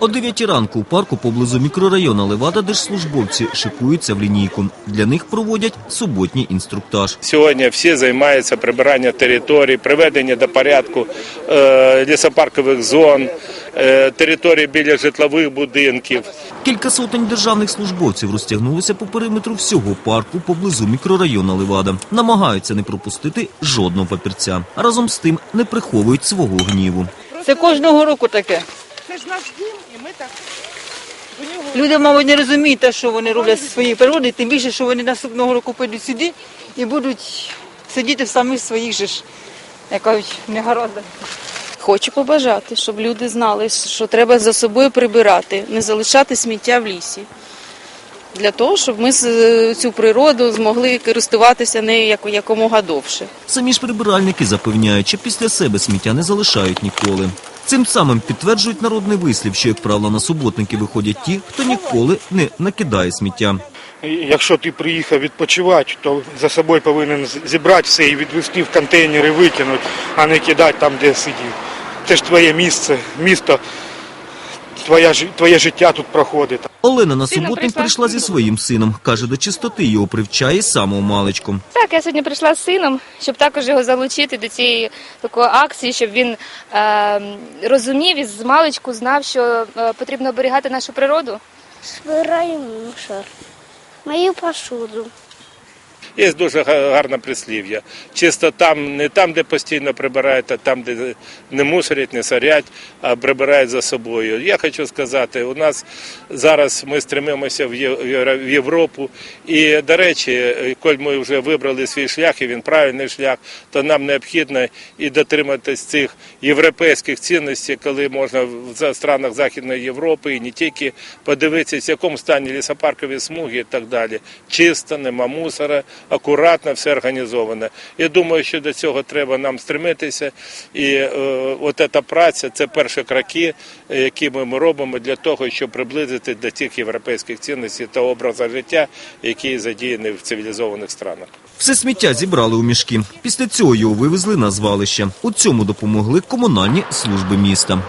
О 9 ранку у парку поблизу мікрорайону Левада держслужбовці шикуються в лінійку. Для них проводять суботній інструктаж. Сьогодні всі займаються прибиранням територій, приведення до порядку е, лісопаркових зон, е, територій біля житлових будинків. Кілька сотень державних службовців розтягнулися по периметру всього парку поблизу мікрорайону Левада. Намагаються не пропустити жодного папірця. Разом з тим не приховують свого гніву. Це кожного року таке. Ж наш дім, і ми так до нього. Люди, мабуть, не розуміють те, що вони роблять зі своєї природи, тим більше, що вони наступного року прийдуть сюди і будуть сидіти в самих своїх же ж, як кажуть, негараздах. Хочу побажати, щоб люди знали, що треба за собою прибирати, не залишати сміття в лісі. Для того, щоб ми цю природу змогли користуватися нею якомога довше. Самі ж прибиральники запевняють, що після себе сміття не залишають ніколи. Цим самим підтверджують народний вислів, що, як правило, на суботники виходять ті, хто ніколи не накидає сміття. Якщо ти приїхав відпочивати, то за собою повинен зібрати все і відвести в контейнери, викинути, а не кидати там, де сидів. Це ж твоє місце, місто, твоя, твоє життя тут проходить. Олена на суботник прийшла зі своїм сином. Каже, до чистоти його привчає самого маличку. Так, я сьогодні прийшла з сином, щоб також його залучити до цієї такої акції, щоб він е, розумів і з маличку знав, що е, потрібно оберігати нашу природу. Збираю мусор, мою посуду. Є дуже гарне прислів'я. Чисто там, не там, де постійно прибирають, а там, де не мусорять, не сорять, а прибирають за собою. Я хочу сказати, у нас зараз ми стремимося в Європу. І, до речі, коль ми вже вибрали свій шлях, і він правильний шлях, то нам необхідно і дотриматись цих європейських цінностей, коли можна в странах Західної Європи і не тільки подивитися, в якому стані лісопаркові смуги і так далі. Чисто, нема мусора, акуратно, все організовано. Я думаю, що до цього треба нам стремитися. І е, от ця праця це перші кроки, які ми робимо для того, щоб приблизити до тих європейських цінностей та образу життя, які задіяні в цивілізованих странах. Все сміття зібрали у мішки. Після цього його вивезли на звалище. У цьому допомогли комунальні служби міста.